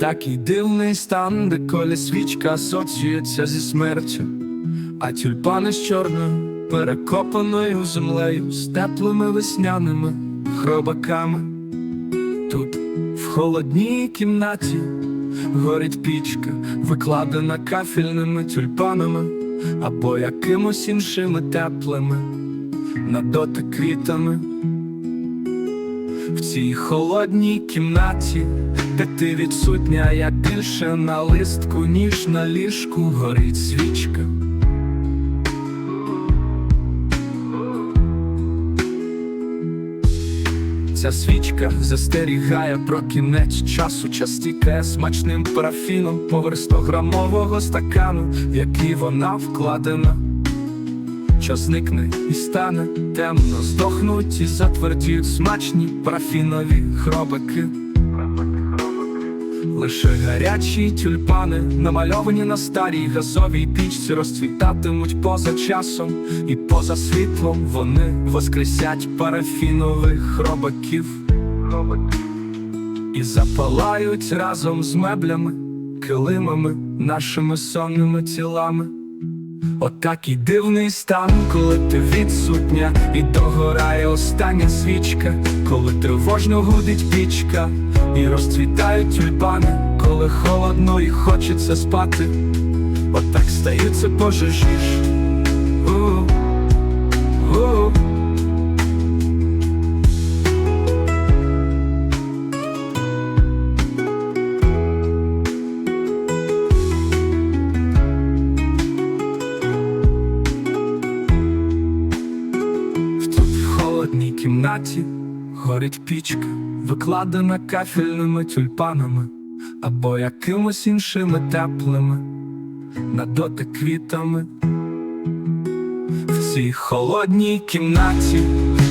Отакий дивний стан, де коли свічка асоціюється зі смертю, а тюльпани з чорною, перекопаною землею, з теплими весняними хробаками. Тут, в холодній кімнаті, горить пічка, викладена кафельними тюльпанами або якимось іншими теплими, на дотик квітами. В цій холодній кімнаті, де ти відсутня, я більше на листку, ніж на ліжку горить свічка. Ця свічка застерігає про кінець часу, час тікає смачним парафіном поверх 100-грамового стакану, в який вона вкладена. Час зникне і стане темно, здохнуть і затвердіють смачні парафінові хробики. Лише гарячі тюльпани, намальовані на старій газовій пічці, розцвітатимуть поза часом і поза світлом. Вони воскресять парафінових хробаків і запалають разом з меблями, килимами, нашими сонними тілами. Отакий дивний стан, коли ти відсутня, і догорає остання свічка, коли тривожно гудить пічка, і розцвітають тюльпани, коли холодно і хочеться спати. Отак стаються пожежі кімнаті горить пічка, викладена кафельними тюльпанами або якимось іншими теплими, на дотик квітами. В цій холодній кімнаті,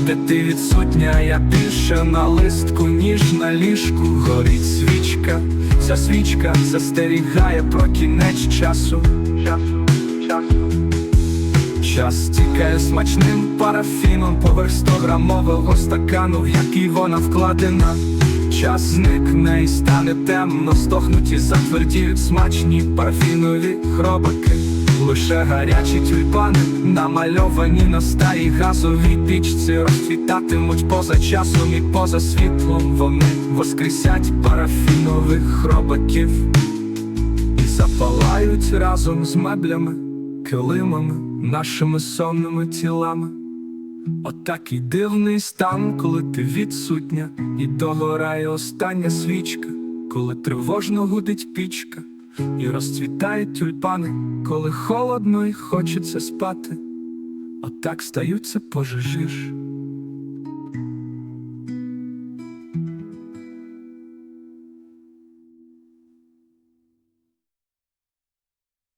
де ти відсутня, я більше на листку, ніж на ліжку горить свічка. Ця свічка застерігає про кінець часу. Часу, часу. Час тікає смачним парафіном поверх 100-грамового стакану, в який вона вкладена. Час зникне і стане темно, стохнуть і затвердіють смачні парафінові хробаки. Лише гарячі тюльпани, намальовані на старій газовій пічці, розцвітатимуть поза часом і поза світлом. Вони воскресять парафінових хробаків і запалають разом з меблями, килимами, нашими сонними тілами. Отакий дивний стан, коли ти відсутня, і догорає остання свічка, коли тривожно гудить пічка, і розцвітають тюльпани, коли холодно і хочеться спати. Отак стаються пожежі ж.